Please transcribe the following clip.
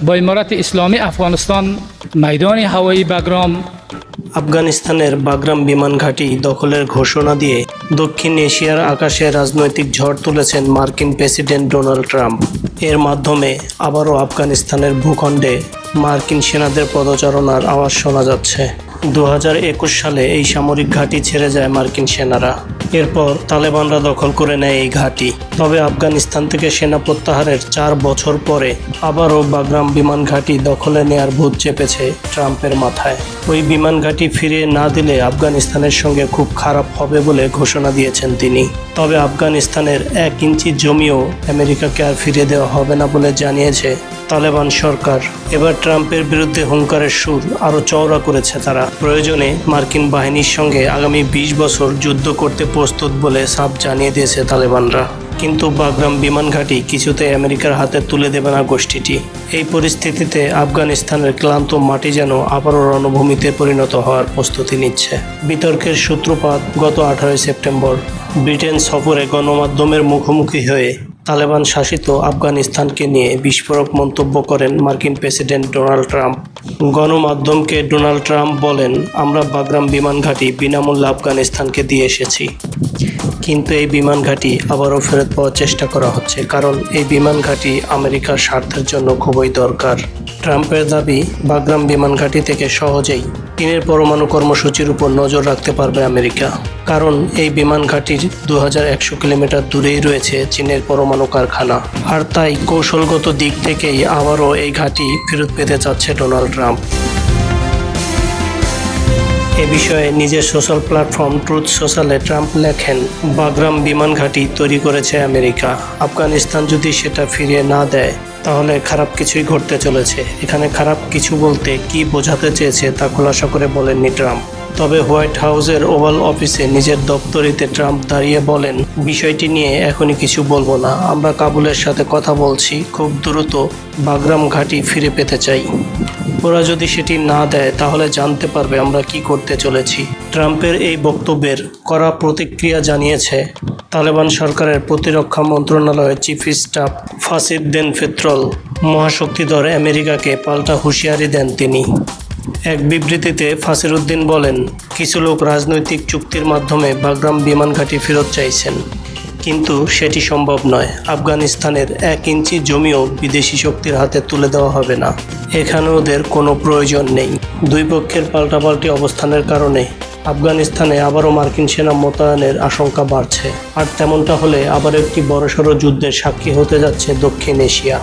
با امارت اسلامی افغانستان میدان هوایی بگرام আফগানিস্তানের বাগরাম বিমান ঘাঁটি দখলের ঘোষণা দিয়ে দক্ষিণ এশিয়ার আকাশে রাজনৈতিক ঝড় তুলেছেন মার্কিন প্রেসিডেন্ট ডোনাল্ড ট্রাম্প এর মাধ্যমে আবারও আফগানিস্তানের ভূখণ্ডে মার্কিন সেনাদের পদচারণার আওয়াজ শোনা যাচ্ছে দু হাজার একুশ সালে এই সামরিক ঘাঁটি ছেড়ে যায় মার্কিন সেনারা। এরপর তালেবানরা দখল করে নেয় এই ঘাঁটি। তবে আফগানিস্তান থেকে সেনা প্রত্যাহারের চার বছর পরে আবারও বাগরাম বিমান ঘাঁটি দখলে নেয়ার ভূত চেপেছে ট্রাম্পের মাথায়। ওই বিমান ঘাঁটি ফিরিয়ে না দিলে আফগানিস্তানের সঙ্গে খুব খারাপ হবে বলে ঘোষণা দিয়েছেন তিনি। তবে আফগানিস্তানের এক ইঞ্চি জমিও আমেরিকাকে আর ফিরিয়ে দেওয়া হবে না বলে জানিয়েছে তালেবান সরকার। এবার ট্রাম্পের বিরুদ্ধে হুঙ্কারের সুর আরও চওড়া করেছে তারা। প্রয়োজনে মার্কিন বাহিনীর সঙ্গে আগামী বিশ বছর যুদ্ধ করতে প্রস্তুত বলে সাফ জানিয়ে দিয়েছে তালেবানরা। কিন্তু বাগরাম বিমান ঘাঁটি কিছুতে আমেরিকার হাতে তুলে দেবে না গোষ্ঠীটি। এই পরিস্থিতিতে আফগানিস্তানের ক্লান্ত মাটি যেন আবারও রণভূমিতে পরিণত হওয়ার প্রস্তুতি নিচ্ছে। বিতর্কের সূত্রপাত গত আঠারোই সেপ্টেম্বর। ব্রিটেন সফরে গণমাধ্যমের মুখোমুখি হয়ে তালেবান শাসিত আফগানিস্তানকে নিয়ে বিস্ফোরক মন্তব্য করেন মার্কিন প্রেসিডেন্ট ডোনাল্ড ট্রাম্প। গণমাধ্যমকে ডোনাল্ড ট্রাম্প বলেন, আমরা বাগরাম বিমান ঘাঁটি বিনামূল্যে আফগানিস্তানকে দিয়ে এসেছি। কিন্তু এই বিমান ঘাঁটি আবারও ফেরত পাওয়ার চেষ্টা করা হচ্ছে, কারণ এই বিমান ঘাঁটি আমেরিকার স্বার্থের জন্য খুবই দরকার। ট্রাম্পের দাবি, বাগরাম বিমান ঘাঁটি থেকে সহজেই চীনের পরমাণু কর্মসূচির উপর নজর রাখতে পারবে আমেরিকা। কারণ এই বিমান ঘাঁটির দু হাজার একশো কিলোমিটার দূরেই রয়েছে চীনের পরমাণু কারখানা। আর তাই কৌশলগত দিক থেকেই আবারও এই ঘাঁটি ফেরত পেতে চাচ্ছে ডোনাল্ড ট্রাম্প। এ বিষয়ে নিজের সোশ্যাল প্ল্যাটফর্ম ট্রুথ সোশ্যালে ট্রাম্প লেখেন, বাগরাম বিমান ঘাঁটি তৈরি করেছে আমেরিকা। আফগানিস্তান যদি সেটা ফিরিয়ে না দেয়, তাহলে খারাপ কিছুই ঘটতে চলেছে। এখানে খারাপ কিছু বলতে কি বোঝাতে চেয়েছে তা খোলাসা করে বলেননি ট্রাম্প তবে হোয়াইট হাউসের ওভাল অফিসে নিজের দপ্তরিতে ট্রাম্প দাঁড়িয়ে বলেন, বিষয়টি নিয়ে এখনই কিছু বলব না। আমরা কাবুলের সাথে কথা বলছি, খুব দ্রুত বাগরাম ঘাঁটি ফিরে পেতে চাই। ওরা যদি সেটি না দেয়, তাহলে জানতে পারবে আমরা কি করতে চলেছি। ট্রাম্পের এই বক্তব্যের করা প্রতিক্রিয়া জানিয়েছে, তালেবান সরকারের প্রতিরক্ষা মন্ত্রণালয়ের চিফ স্টাফ ফাসিদ্দিন ফেত্রল। মহাশক্তিধর আমেরিকাকে পাল্টা হুঁশিয়ারি দেন তিনি। এক বিবৃতিতে ফাসিরুদ্দিন বলেন, কিছু লোক রাজনৈতিক চুক্তির মাধ্যমে বাগরাম বিমান ঘাঁটি ফেরত চাইছেন। কিন্তু সেটি সম্ভব নয়। আফগানিস্তানের এক ইঞ্চি জমিও বিদেশি শক্তির হাতে তুলে দেওয়া হবে না। এখানে ওদের কোনো প্রয়োজন নেই। দুই পক্ষের পাল্টাপাল্টি অবস্থানের কারণে আফগানিস্তানে আবারও মার্কিন সেনা মোতায়েনের আশঙ্কা বাড়ছে। আর তেমনটা হলে আবার একটি বড়সড় যুদ্ধের সাক্ষী হতে যাচ্ছে দক্ষিণ এশিয়া।